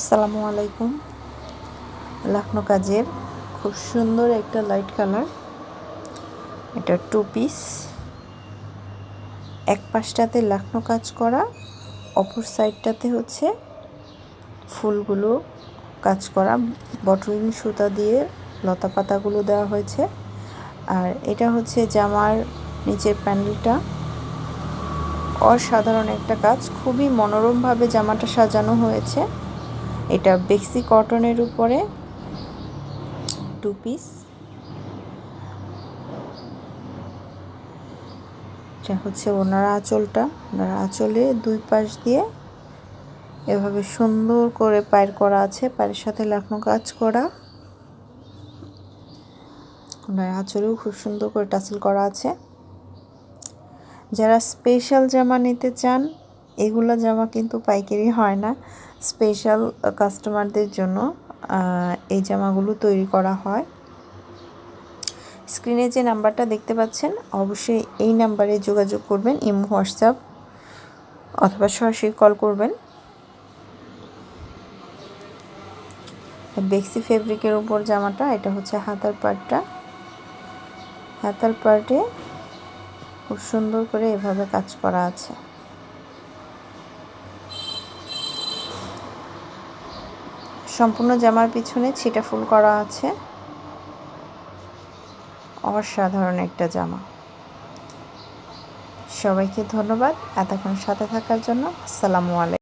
আসসালামু আলাইকুম। লাখনো কাজের খুব সুন্দর একটা লাইট কালার এটা টু পিস এক পাশটাতে লাখনো কাজ করা, অপর সাইডটাতে হচ্ছে ফুলগুলো কাজ করা বটরিং সুতা দিয়ে লতা পাতাগুলো দেওয়া হয়েছে। আর এটা হচ্ছে জামার নিচের প্যান্ডেলটা। অসাধারণ একটা কাজ, খুবই মনোরমভাবে জামাটা সাজানো হয়েছে। এটা বেক্সি কটনের উপরে টু পিস এটা হচ্ছে ওনার আঁচলটা। ওনার আঁচলে দুই পাশ দিয়ে এভাবে সুন্দর করে পায়ের করা আছে, পায়ের সাথে লাখনো কাজ করা। ওনার আঁচলেও খুব সুন্দর করে টাসেল করা আছে। যারা স্পেশাল জামা নিতে চান এগুলো জামা কিন্তু পাইকারি হয় না। স্পেশাল কাস্টমারদের জন্য এই জামাগুলো তৈরি করা হয়। স্ক্রিনে যে নাম্বারটা দেখতে পাচ্ছেন, অবশ্যই এই নাম্বারে যোগাযোগ করবেন, ইমো, হোয়াটসঅ্যাপ, অথবা সরাসরি কল করবেন। বেক্সি ফেব্রিকের উপর জামাটা, এটা হচ্ছে হাতার পার্টটা হাতার পার্টে খুব সুন্দর করে এভাবে কাজ করা আছে। সম্পূর্ণ জামার পিছনে ছিটা ফুল করা আছে। অসাধারণ একটা জামা। সবাইকে ধন্যবাদ। এতক্ষণ সাথে থাকার জন্য আসসালামু আলাইকুম।